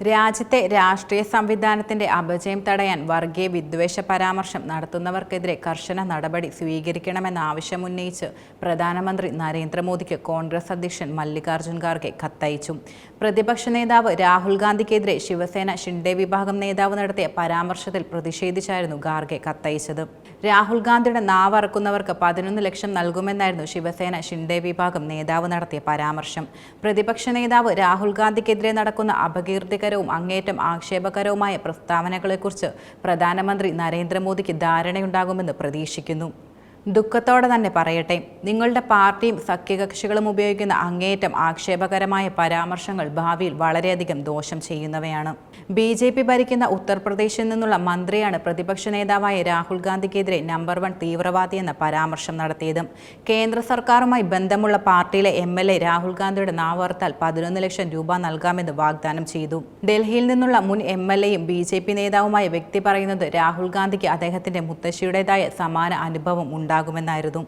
രാജ്യത്തെ രാഷ്ട്രീയ സംവിധാനത്തിന്റെ അപജയം തടയാൻ വർഗീയ വിദ്വേഷ പരാമർശം നടത്തുന്നവർക്കെതിരെ കർശന നടപടി സ്വീകരിക്കണമെന്ന ആവശ്യമുന്നയിച്ച് പ്രധാനമന്ത്രി നരേന്ദ്രമോദിക്ക് കോൺഗ്രസ് അധ്യക്ഷൻ മല്ലികാർജുൻ ഖാർഗെ കത്തയച്ചു. പ്രതിപക്ഷ നേതാവ് രാഹുൽ ഗാന്ധിക്കെതിരെ ശിവസേന ഷിൻഡെ വിഭാഗം നേതാവ് നടത്തിയ പരാമർശത്തിൽ പ്രതിഷേധിച്ചായിരുന്നു ഖാർഗെ കത്തയച്ചത്. രാഹുൽ ഗാന്ധിയുടെ നാവറക്കുന്നവർക്ക് പതിനൊന്ന് ലക്ഷം നൽകുമെന്നായിരുന്നു ശിവസേന ഷിൻഡെ വിഭാഗം നേതാവ് നടത്തിയ പരാമർശം. പ്രതിപക്ഷ നേതാവ് രാഹുൽ ഗാന്ധിക്കെതിരെ നടക്കുന്ന അപകീർത്തികരവും അങ്ങേറ്റം ആക്ഷേപകരവുമായ പ്രസ്താവനകളെക്കുറിച്ച് പ്രധാനമന്ത്രി നരേന്ദ്രമോദിക്ക് ധാരണയുണ്ടാകുമെന്ന് പ്രതീക്ഷിക്കുന്നു. ദുഃഖത്തോടെ തന്നെ പറയട്ടെ. നിങ്ങളുടെ പാർട്ടിയും സഖ്യകക്ഷികളും ഉപയോഗിക്കുന്ന അങ്ങേയറ്റം ആക്ഷേപകരമായ പരാമർശങ്ങൾ ഭാവിയിൽ വളരെയധികം ദോഷം ചെയ്യുന്നവയാണ്. ബി ജെ പി ഭരിക്കുന്ന ഉത്തർപ്രദേശിൽ നിന്നുള്ള മന്ത്രിയാണ് പ്രതിപക്ഷ നേതാവായ രാഹുൽ ഗാന്ധിക്കെതിരെ നമ്പർ വൺ തീവ്രവാദി എന്ന പരാമർശം നടത്തിയത്. കേന്ദ്ര സർക്കാരുമായി ബന്ധമുള്ള പാർട്ടിയിലെ എം എൽ എ രാഹുൽ ഗാന്ധിയുടെ നാവർത്താൽ പതിനൊന്ന് ലക്ഷം രൂപ നൽകാമെന്ന് വാഗ്ദാനം ചെയ്തു. ഡൽഹിയിൽ നിന്നുള്ള മുൻ എം എൽ എയും ബി ജെ പി നേതാവുമായ വ്യക്തി പറയുന്നത് രാഹുൽ ഗാന്ധിക്ക് അദ്ദേഹത്തിന്റെ മുത്തശ്ശിയുടേതായ സമാന അനുഭവം ഉണ്ടാകുമെന്നായിരുന്നു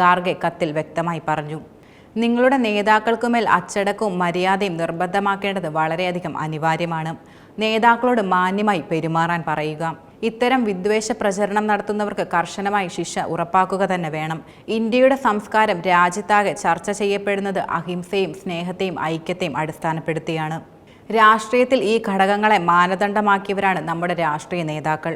ഗാർഗെ കത്തിൽ വ്യക്തമായി പറഞ്ഞു. നിങ്ങളുടെ നേതാക്കൾക്കുമേൽ അച്ചടക്കവും മര്യാദയും നിർബന്ധമാക്കേണ്ടത് വളരെയധികം അനിവാര്യമാണ്. നേതാക്കളോട് മാന്യമായി പെരുമാറാൻ പറയുക. ഇത്തരം വിദ്വേഷ പ്രചരണം നടത്തുന്നവർക്ക് കർശനമായി ശിക്ഷ ഉറപ്പാക്കുക തന്നെ വേണം. ഇന്ത്യയുടെ സംസ്കാരം രാജ്യത്താകെ ചർച്ച ചെയ്യപ്പെടുന്നത് അഹിംസയും സ്നേഹത്തെയും ഐക്യത്തെയും അടിസ്ഥാനപ്പെടുത്തിയാണ്. രാഷ്ട്രീയത്തിൽ ഈ ഘടകങ്ങളെ മാനദണ്ഡമാക്കിയവരാണ് നമ്മുടെ രാഷ്ട്രീയ നേതാക്കൾ.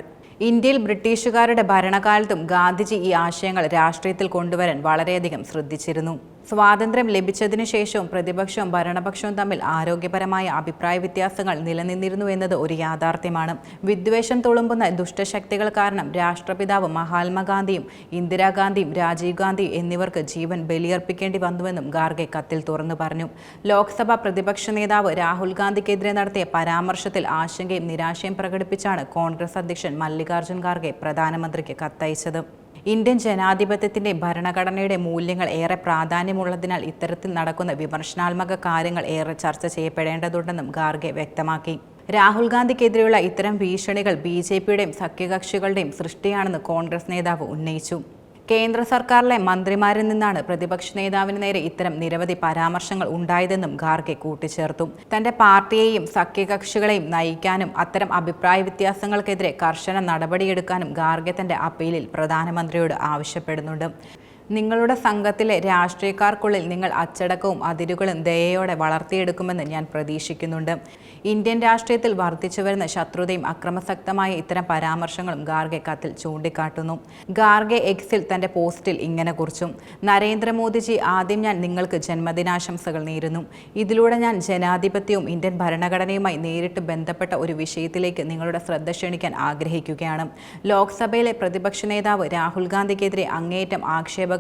ഇന്ത്യയിൽ ബ്രിട്ടീഷുകാരുടെ ഭരണകാലത്തും ഗാന്ധിജി ഈ ആശയങ്ങൾ രാഷ്ട്രീയത്തിൽ കൊണ്ടുവരാൻ വളരെയധികം ശ്രദ്ധിച്ചിരുന്നു. സ്വാതന്ത്ര്യം ലഭിച്ചതിനു ശേഷവും പ്രതിപക്ഷവും ഭരണപക്ഷവും തമ്മിൽ ആരോഗ്യപരമായ അഭിപ്രായ വ്യത്യാസങ്ങൾ നിലനിന്നിരുന്നു എന്നത് ഒരു യാഥാർത്ഥ്യമാണ്. വിദ്വേഷം തുളുമ്പുന്ന ദുഷ്ടശക്തികൾ കാരണം രാഷ്ട്രപിതാവ് മഹാത്മാഗാന്ധിയും ഇന്ദിരാഗാന്ധിയും രാജീവ് ഗാന്ധി എന്നിവർക്ക് ജീവൻ ബലിയർപ്പിക്കേണ്ടി വന്നുവെന്നും ഗാർഗെ കത്തിൽ തുറന്നു പറഞ്ഞു. ലോക്സഭാ പ്രതിപക്ഷ നേതാവ് രാഹുൽ ഗാന്ധിക്കെതിരെ നടത്തിയ പരാമർശത്തിൽ ആശങ്കയും നിരാശയും പ്രകടിപ്പിച്ചാണ് കോൺഗ്രസ് അധ്യക്ഷൻ മല്ലികാർജുൻ ഖാർഗെ പ്രധാനമന്ത്രിക്ക് കത്തയച്ചത്. ഇന്ത്യൻ ജനാധിപത്യത്തിന്റെ ഭരണഘടനയുടെ മൂല്യങ്ങൾ ഏറെ പ്രാധാന്യമുള്ളതിനാൽ ഇത്തരത്തിൽ നടക്കുന്ന വിമർശനാത്മക കാര്യങ്ങൾ ഏറെ ചർച്ച ചെയ്യപ്പെടേണ്ടതുണ്ടെന്നും ഗാർഗെ വ്യക്തമാക്കി. രാഹുൽ ഗാന്ധിക്കെതിരെയുള്ള ഇത്തരം ഭീഷണികൾ ബി ജെ പിയുടെയും സഖ്യകക്ഷികളുടെയും സൃഷ്ടിയാണെന്ന് കോൺഗ്രസ് നേതാവ് ഉന്നയിച്ചു. കേന്ദ്ര സർക്കാരിലെ മന്ത്രിമാരിൽ നിന്നാണ് പ്രതിപക്ഷ നേതാവിന് നേരെ ഇത്തരം നിരവധി പരാമർശങ്ങൾ ഉണ്ടായതെന്നും ഖാർഗെ കൂട്ടിച്ചേർത്തു. തന്റെ പാർട്ടിയെയും സഖ്യകക്ഷികളെയും നയിക്കാനും അത്തരം അഭിപ്രായ വ്യത്യാസങ്ങൾക്കെതിരെ കർശന നടപടിയെടുക്കാനും ഖാർഗെ തന്റെ അപ്പീലിൽ പ്രധാനമന്ത്രിയോട് ആവശ്യപ്പെടുന്നുണ്ട്. നിങ്ങളുടെ സംഘത്തിലെ രാഷ്ട്രീയക്കാർക്കുള്ളിൽ നിങ്ങൾ അച്ചടക്കവും അതിരുകളും ദയയോടെ വളർത്തിയെടുക്കുമെന്ന് ഞാൻ പ്രതീക്ഷിക്കുന്നുണ്ട്. ഇന്ത്യൻ രാഷ്ട്രീയത്തിൽ വർദ്ധിച്ചു വരുന്ന ശത്രുതയും അക്രമസക്തമായ ഇത്തരം പരാമർശങ്ങളും ഗാർഗെ കത്തിൽ ചൂണ്ടിക്കാട്ടുന്നു. ഗാർഗെ എക്സിൽ തന്റെ പോസ്റ്റിൽ ഇങ്ങനെ കുറിച്ചും നരേന്ദ്രമോദിജി ആദ്യം ഞാൻ നിങ്ങൾക്ക് ജന്മദിനാശംസകൾ നേരുന്നു. ഇതിലൂടെ ഞാൻ ജനാധിപത്യവും ഇന്ത്യൻ ഭരണഘടനയുമായി നേരിട്ട് ബന്ധപ്പെട്ട ഒരു വിഷയത്തിലേക്ക് നിങ്ങളുടെ ശ്രദ്ധ ക്ഷണിക്കാൻ ആഗ്രഹിക്കുകയാണ്. ലോക്സഭയിലെ പ്രതിപക്ഷ നേതാവ് രാഹുൽ ഗാന്ധിക്കെതിരെ അങ്ങേയറ്റം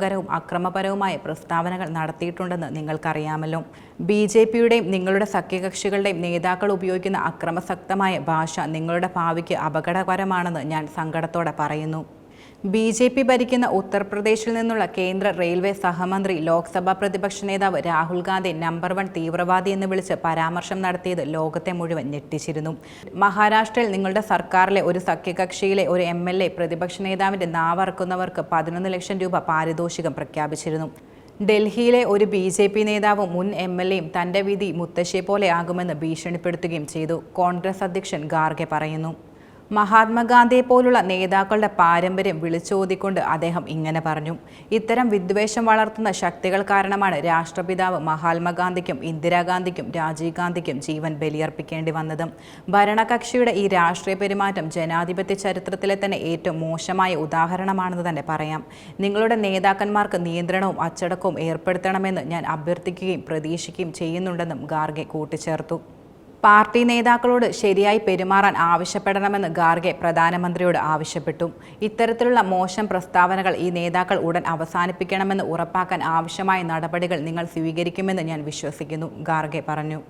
ആക്ഷേപകരവും അക്രമപരവുമായ പ്രസ്താവനകൾ നടത്തിയിട്ടുണ്ടെന്ന് നിങ്ങൾക്കറിയാമല്ലോ. ബി ജെ പിയുടെയും നിങ്ങളുടെ സഖ്യകക്ഷികളുടെയും നേതാക്കൾ ഉപയോഗിക്കുന്ന അക്രമസക്തമായ ഭാഷ നിങ്ങളുടെ ഭാവിക്ക് അപകടകരമാണെന്ന് ഞാൻ സങ്കടത്തോടെ പറയുന്നു. ബി ജെ പി ഭരിക്കുന്ന ഉത്തർപ്രദേശിൽ നിന്നുള്ള കേന്ദ്ര റെയിൽവേ സഹമന്ത്രി ലോക്സഭാ പ്രതിപക്ഷ നേതാവ് രാഹുൽ ഗാന്ധി നമ്പർ വൺ തീവ്രവാദി എന്ന് വിളിച്ച് പരാമർശം നടത്തിയത് ലോകത്തെ മുഴുവൻ ഞെട്ടിച്ചിരുന്നു. മഹാരാഷ്ട്രയിൽ നിങ്ങളുടെ സർക്കാരിലെ ഒരു സഖ്യകക്ഷിയിലെ ഒരു എം എൽ എ പ്രതിപക്ഷ നേതാവിന്റെ നാവറക്കുന്നവർക്ക് പതിനൊന്ന് ലക്ഷം രൂപ പാരിതോഷികം പ്രഖ്യാപിച്ചിരുന്നു. ഡൽഹിയിലെ ഒരു ബി ജെ പി നേതാവും മുൻ എം എൽ എയും തന്റെ വിധി മുത്തശ്ശിയെ പോലെ ആകുമെന്ന് ഭീഷണിപ്പെടുത്തുകയും ചെയ്തു കോൺഗ്രസ് അധ്യക്ഷൻ ഗാർഗെ പറയുന്നു. മഹാത്മാഗാന്ധിയെ പോലുള്ള നേതാക്കളുടെ പാരമ്പര്യം വിളിച്ചോതിക്കൊണ്ട് അദ്ദേഹം ഇങ്ങനെ പറഞ്ഞു. ഇത്തരം വിദ്വേഷം വളർത്തുന്ന ശക്തികൾ കാരണമാണ് രാഷ്ട്രപിതാവ് മഹാത്മാഗാന്ധിക്കും ഇന്ദിരാഗാന്ധിക്കും രാജീവ് ഗാന്ധിക്കും ജീവൻ ബലിയർപ്പിക്കേണ്ടി വന്നത്. ഭരണകക്ഷിയുടെ ഈ രാഷ്ട്രീയ പെരുമാറ്റം ജനാധിപത്യ ചരിത്രത്തിലെ തന്നെ ഏറ്റവും മോശമായ ഉദാഹരണമാണെന്ന് തന്നെ പറയാം. നിങ്ങളുടെ നേതാക്കന്മാർക്ക് നിയന്ത്രണവും അച്ചടക്കവും ഏർപ്പെടുത്തണമെന്ന് ഞാൻ അഭ്യർത്ഥിക്കുകയും പ്രതീക്ഷിക്കുകയും ചെയ്യുന്നുണ്ടെന്നും ഗാർഗെ കൂട്ടിച്ചേർത്തു. പാർട്ടി നേതാക്കളോട് ശരിയായി പെരുമാറാൻ ആവശ്യപ്പെടണമെന്ന് ഗാർഗെ പ്രധാനമന്ത്രിയോട് ആവശ്യപ്പെട്ടു. ഇത്തരത്തിലുള്ള മോശം പ്രസ്താവനകൾ ഈ നേതാക്കൾ ഉടൻ അവസാനിപ്പിക്കണമെന്ന് ഉറപ്പാക്കാൻ ആവശ്യമായ നടപടികൾ നിങ്ങൾ സ്വീകരിക്കുമെന്ന് ഞാൻ വിശ്വസിക്കുന്നു ഗാർഗെ പറഞ്ഞു.